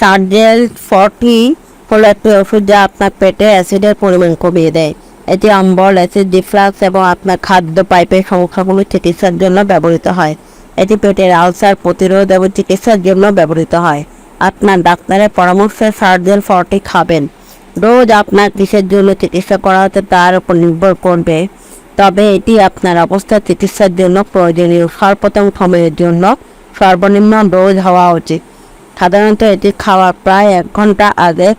Sergel forty হলো একটি ওষুধ যা আপনার পেটে অ্যাসিডের পরিমাণ কমিয়ে দেয়। এটি অম্বল অ্যাসিড ডিফ্লাক্স এবং আপনার খাদ্য পাইপের সমস্যাগুলো চিকিৎসার জন্য ব্যবহৃত হয়। এটি পেটের আলসার প্রতিরোধ এবং চিকিৎসার জন্য ব্যবহৃত হয়। আপনার ডাক্তারের পরামর্শে সার্জেল ফর্টি খাবেন। রোজ আপনার কিসের জন্য চিকিৎসা করা হচ্ছে তার উপর নির্ভর করবে। তবে এটি আপনার অবস্থা চিকিৎসার জন্য প্রয়োজনীয়। সর্বপ্রথম সময়ের জন্য সর্বনিম্ন ডোজ হওয়া উচিত। সাধারণত এটি খাওয়ার প্রায় এক ঘণ্টা আগে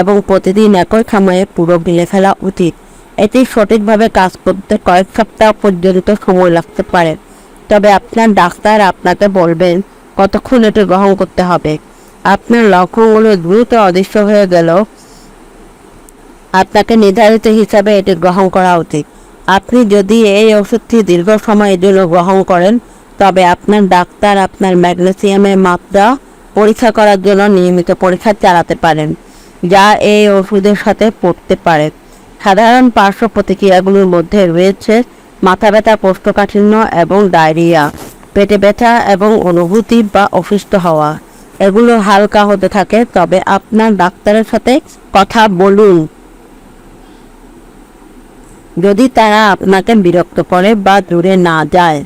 এবং প্রতিদিন একই সময়ে পুরো গিলে ফেলা উচিত। এটি সঠিকভাবে কাজ করতে কয়েক সপ্তাহ পর্যন্ত সময় লাগতে পারে। তবে আপনার ডাক্তার আপনাকে বলবেন কতক্ষণ এটি গ্রহণ করতে হবে। আপনার লক্ষণগুলো দ্রুত অদৃশ্য হয়ে গেলেও আপনাকে নির্ধারিত হিসাবে এটি গ্রহণ করা উচিত। আপনি যদি এই ওষুধটি দীর্ঘ সময়ের জন্য গ্রহণ করেন, তবে আপনার ডাক্তার আপনার ম্যাগনেসিয়ামের মাত্রা পরীক্ষা করার জন্য নিয়মিত পরীক্ষা চালাতে পারেন, যা এই ওষুধের সাথে পড়তে পারে। সাধারণ পার্শ্ব প্রতিক্রিয়াগুলোর মধ্যে রয়েছে মাথা ব্যথা কোষ্ঠকাঠিন্য এবং ডায়রিয়া, পেটে ব্যথা এবং অনুভূতি বা অসুস্থ হওয়া। এগুলো হালকা হতে থাকে, তবে আপনার ডাক্তারের সাথে কথা বলুন। যদি তারা আপনাকে বিরক্ত করে বা দূরে না যায়।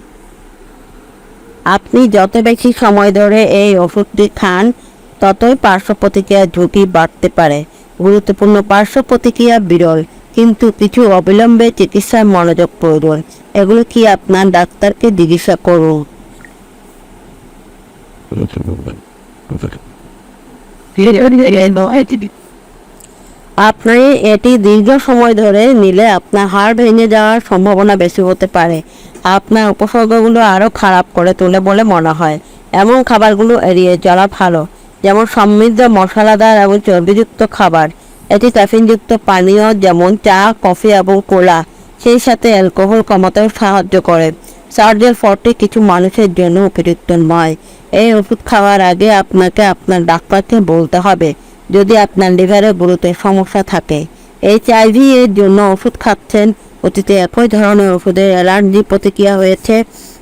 আপনি যত বেশি সময় ধরে এই ওষুধটি খান ততই পার্শ্ব প্রতিক্রিয়ার ঝুঁকি বাড়তে পারে গুরুত্বপূর্ণ পার্শ্ব প্রতিক্রিয়া বিরল কিন্তু কিছু অবিলম্বে চিকিৎসার মনোযোগ প্রয়োজন এগুলো কি আপনার ডাক্তারকে জিজ্ঞাসা করুন আপনি এটি দীর্ঘ সময় ধরে নিলে আপনার হাড় ভেঙে যাওয়ার সম্ভাবনা বেশি হতে পারে। আপনার উপসর্গগুলো আরও খারাপ করে তোলে বলে মনে হয়। এমন খাবারগুলো এড়িয়ে চলা ভালো, যেমন সমৃদ্ধ মশলাদার এবং চর্বিযুক্ত খাবার। এটি ক্যাফিনযুক্ত পানীয় যেমন চা, কফি এবং কোলা, সেই সাথে অ্যালকোহল কমাতেও সাহায্য করে। সার্জেল ফর্টি কিছু মানুষের জন্য উপযুক্ত নয়। এই ওষুধ খাওয়ার আগে আপনাকে আপনার ডাক্তারকে বলতে হবে যদি আপনার লিভারে গুরুতর সমস্যা থাকে এইচ এইচআইভি এর জন্য ওষুধ খাচ্ছেন, অতীতে একই ধরনের ওষুধের অ্যালার্জি প্রতিক্রিয়া হয়েছে,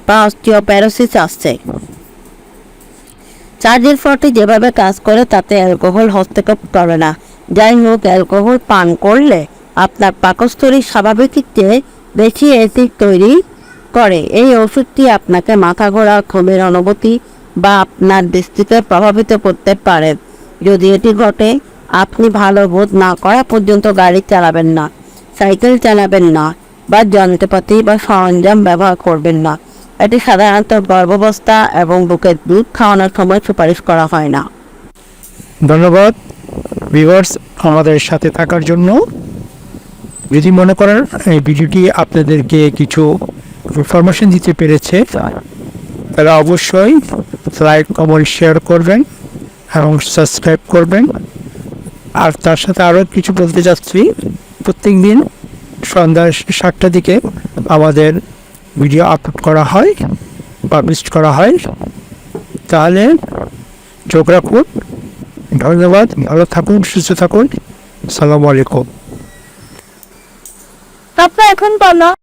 বা অস্টিওপ্যারোসিস আসছে। চার্জের ফর্টি যেভাবে কাজ করে তাতে অ্যালকোহল হস্তক্ষেপ করে না। যাই হোক, অ্যালকোহল পান করলে আপনার পাকস্থলী স্বাভাবিকের চেয়ে বেশি অ্যাসিড তৈরি করে। এই ওষুধটি আপনাকে মাথা ঘোরা ঘুমের অনুভূতি বা আপনার দৃষ্টিকে প্রভাবিত করতে পারে। যদি এটি ঘটে, আপনি ভালো বোধ না করা পর্যন্ত গাড়ি চালাবেন না, সাইকেল চালাবেন না, বা যন্ত্রপাতি বা সরঞ্জাম ব্যবহার করবেন না। এটি সাধারণত গর্ভাবস্থা এবং বুকের দুধ খাওয়ানোর সময় সুপারিশ করা হয় না। ধন্যবাদ, ভিউয়ার্স, আমাদের সাথে থাকার জন্য। যদি মনে করেন, এই ভিডিওটি আপনাদেরকে কিছু ইনফরমেশন দিতে পেরেছে, তাহলে অবশ্যই লাইক কমেন্ট শেয়ার করবেন। এবং সাবস্ক্রাইব করবেন। আর তার সাথে আরও কিছু বলতে চাচ্ছি। প্রত্যেক দিন সন্ধ্যা সাতটার দিকে আমাদের ভিডিও আপলোড করা হয় পাবলিশ করা হয়। তাহলে চোখ রাখুন। ধন্যবাদ। ভালো থাকুন, সুস্থ থাকুন। সালামু আলাইকুম। তারপর এখন বলো